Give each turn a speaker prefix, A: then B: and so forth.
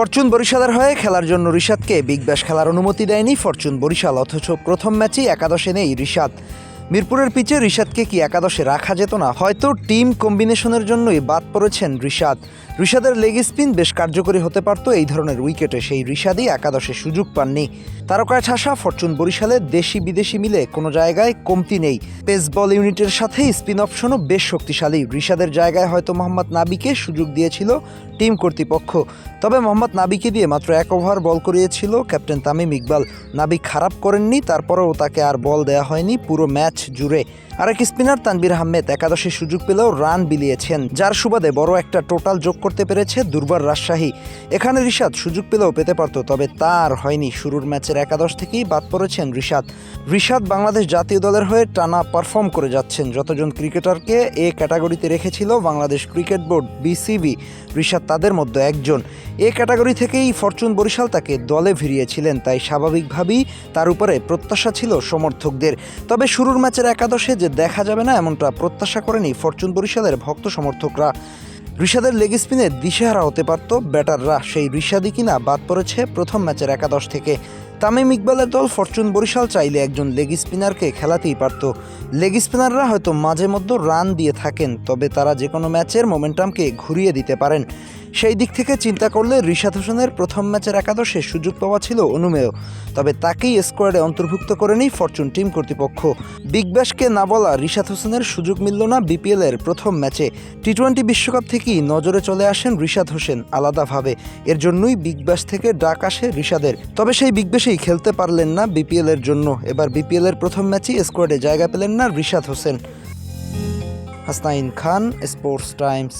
A: Fortune বরিশালের হয়ে খেলার জন্য রিশাদকে বিগ ব্যাশ খেলার অনুমতি দেয়নি ফরচুন বরিশাল, অথচ প্রথম ম্যাচেই একাদশে নেই রিশাদ। মিরপুরের পিচে রিশাদকে কি একাদশে রাখা যেত না? হয়তো টিম কম্বিনেশনের জন্যই বাদ পড়েছেন রিশাদ। রিশাদের লেগ স্পিন বেশ কার্যকরী হতে পারত এই ধরনের উইকেটে। সেই ঋষাদই একাদশে সুযোগ পাননি। তারকায় ঠাসা ফরচুন বরিশালে দেশি বিদেশি মিলে কোনো জায়গায় কমতি নেই। পেস বল ইউনিটের সাথে স্পিন অপশনও বেশ শক্তিশালী। রিশাদের জায়গায় হয়তো মোহাম্মদ নাবিকে সুযোগ দিয়েছিল টিম কর্তৃপক্ষ। তবে মোহাম্মদ নাবিকে দিয়ে মাত্র এক ওভার বল করিয়েছিল ক্যাপ্টেন তামিম ইকবাল। নাবিক খারাপ করেননি, তারপরেও তাকে আর বল দেয়া হয়নি। পুরো ম্যাচ জুড়ে। আরেক স্পিনার তানবির আহমেদ একাদশে সুযোগ পেলেও রান বিলিয়েছেন, যার সুবাদে বড় একটা টোটাল যোগ করতে পেরেছে দুর্বার রাজশাহী। এখানে রিশাদ সুযোগ পেলেও পেতে পারত, তবে তার হয়নি। শুরুর ম্যাচের একাদশ থেকেই বাদ পড়েছেন রিশাদ। রিশাদ বাংলাদেশ জাতীয় দলের হয়ে টানা পারফর্ম করে যাচ্ছেন। যতজন ক্রিকেটারকে এ ক্যাটাগরিতে রেখেছিল Bangladesh cricket board, BCB, Rishad তাদের মধ্যে একজন। এ ক্যাটাগরি থেকেই ফরচুন বরিশাল তাকে দলে ভিড়িয়েছিলেন, তাই স্বাভাবিকভাবেই তার উপরে প্রত্যাশা ছিল সমর্থকদের। তবে শুরুর ম্যাচের একাদশে যে দেখা যাবে না, এমনটা প্রত্যাশা করেনি ফরচুন বরিশালের ভক্ত সমর্থকরা। ঋষাদের লেগ স্পিনে দিশেহারা হতে পারত ব্যাটাররা, সেই ঋষাদি কিনা বাদ পড়েছে প্রথম ম্যাচের একাদশ থেকে। তামিম ইকবালের দল ফরচুন বরিশাল চাইলে একজন লেগ স্পিনারকে খেলাতেই পারত। লেগ স্পিনাররা হয়তো মাঝে মধ্যে রান দিয়ে থাকেন, তবে তারা যে কোনো ম্যাচের মোমেন্টামকে ঘুরিয়ে দিতে পারেন। সেই দিক থেকে চিন্তা করলে ঋষাদ হোসেনের প্রথম ম্যাচের একাদশে সুযোগ পাওয়া ছিল অনুমেয়। তবে তাকেই স্কোয়াডে অন্তর্ভুক্ত করেনি ফরচুন টিম কর্তৃপক্ষ। বিগ ব্যাশকে না বলা রিশাদ হোসেনের সুযোগ মিলল না বিপিএল এর প্রথম ম্যাচে। টি টোয়েন্টি বিশ্বকাপ থেকেই নজরে চলে আসেন ঋষাদ হোসেন আলাদাভাবে। এর জন্যই বিগ ব্যাশ থেকে ডাক আসে রিশাদের। তবে সেই বিগ ব্যাশেই খেলতে পারলেন না বিপিএল এর জন্য। এবার বিপিএল এর প্রথম ম্যাচেই স্কোয়াডে জায়গা পেলেন না Rishad Hossain. Hasnain Khan, sports Times.